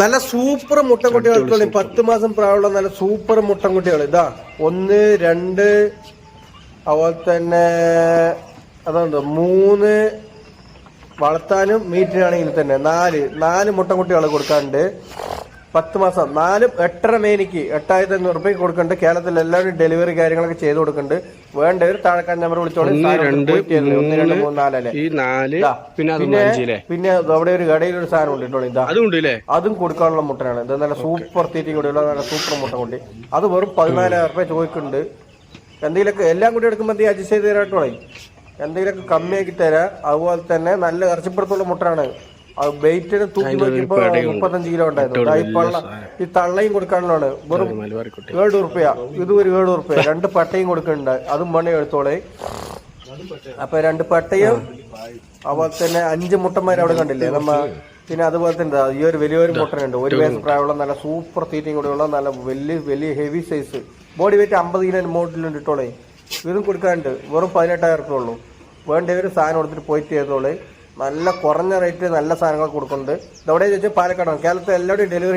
നല്ല സൂപ്പർ മുട്ടൻകുട്ടികൾ പത്ത് മാസം പ്രായമുള്ള നല്ല സൂപ്പർ മുട്ടൻകുട്ടികൾ ഇതാ ഒന്ന് രണ്ട് അതുപോലെ തന്നെ അതാണ് മൂന്ന് വളർത്താനും മീറ്റിനാണെങ്കിൽ തന്നെ. നാല് നാല് മുട്ടൻകുട്ടികൾ കൊടുക്കാറുണ്ട് പത്ത് മാസം. നാല് എട്ടര മേനിക്ക് എട്ടായിരത്തി അഞ്ഞൂറ് റുപ്യ കൊടുക്കുന്നുണ്ട്. കേരളത്തിൽ എല്ലാവരും ഡെലിവറി കാര്യങ്ങളൊക്കെ ചെയ്ത് കൊടുക്കുന്നുണ്ട്. വേണ്ടവർ താഴെക്കാൻ നമ്പർ വിളിച്ചോളൂ. പിന്നെ പിന്നെ അവിടെ ഒരു കടയിൽ ഒരു സാധനം ഉണ്ട് ഇതാ അതും കൊടുക്കാനുള്ള മുട്ടയാണ് ഇത് നല്ല സൂപ്പർ തീറ്റി കൂടിയുള്ള നല്ല സൂപ്പർ മുട്ട കൊണ്ടി. അത് വെറും പതിനാലായിരം റുപ്യ ചോദിക്കുന്നുണ്ട്. എന്തെങ്കിലുമൊക്കെ എല്ലാം കൂടി എടുക്കുമ്പോൾ അഡ്ജസ്റ്റ് ചെയ്ത് തരാട്ടോളേ എന്തെങ്കിലുമൊക്കെ കമ്മിയാക്കി തരാം. അതുപോലെ തന്നെ നല്ല ഇറച്ചിപ്പുറത്തുള്ള മുട്ടയാണ്. വെയിറ്റിന് തൂക്കി നോക്കിയപ്പോ മുപ്പത്തഞ്ച് കിലോ ഉണ്ടായിരുന്നു. ഈ പള്ള ഈ തള്ളയും കൊടുക്കാനുള്ളതാണ്. വെറും ഏഴ് ഉറുപ്പ്യ ഇത് ഒരു ഏഴ് ഉറുപ്പ്യ രണ്ട് പട്ടയും കൊടുക്കുന്നുണ്ട്. അതും മണി എടുത്തോളെ. അപ്പൊ രണ്ട് പട്ടയും അതുപോലെ തന്നെ അഞ്ച് മുട്ടന്മാർ അവിടെ കണ്ടില്ലേ? നമ്മ പിന്നെ അതുപോലെ തന്നെ ഈ ഒരു വലിയൊരു മുട്ടനുണ്ട്. ഒരു വയസ്സ് പ്രായമുള്ള നല്ല സൂപ്പർ തീറ്റയും കൂടെയുള്ള നല്ല വലിയ വലിയ ഹെവി സൈസ് ബോഡി വെയിറ്റ് അമ്പത് കിലോ മോട്ടിലും ഇട്ടോളെ. ഇതും കൊടുക്കാനുണ്ട്. വെറും പതിനെട്ടായിരം റുപ്യ ഉള്ളൂ. ഒരു സാധനം കൊടുത്തിട്ട് പോയിട്ട് ചെയ്തോളെ. നല്ല കുറഞ്ഞ റേറ്റ് നല്ല സാധനങ്ങൾ കൊടുക്കുന്നുണ്ട്. ഇതവിടെ ചോദിച്ചാൽ പാലക്കാടാണ്. കേരളത്തിൽ എല്ലാവരുടെയും ഡെലിവറി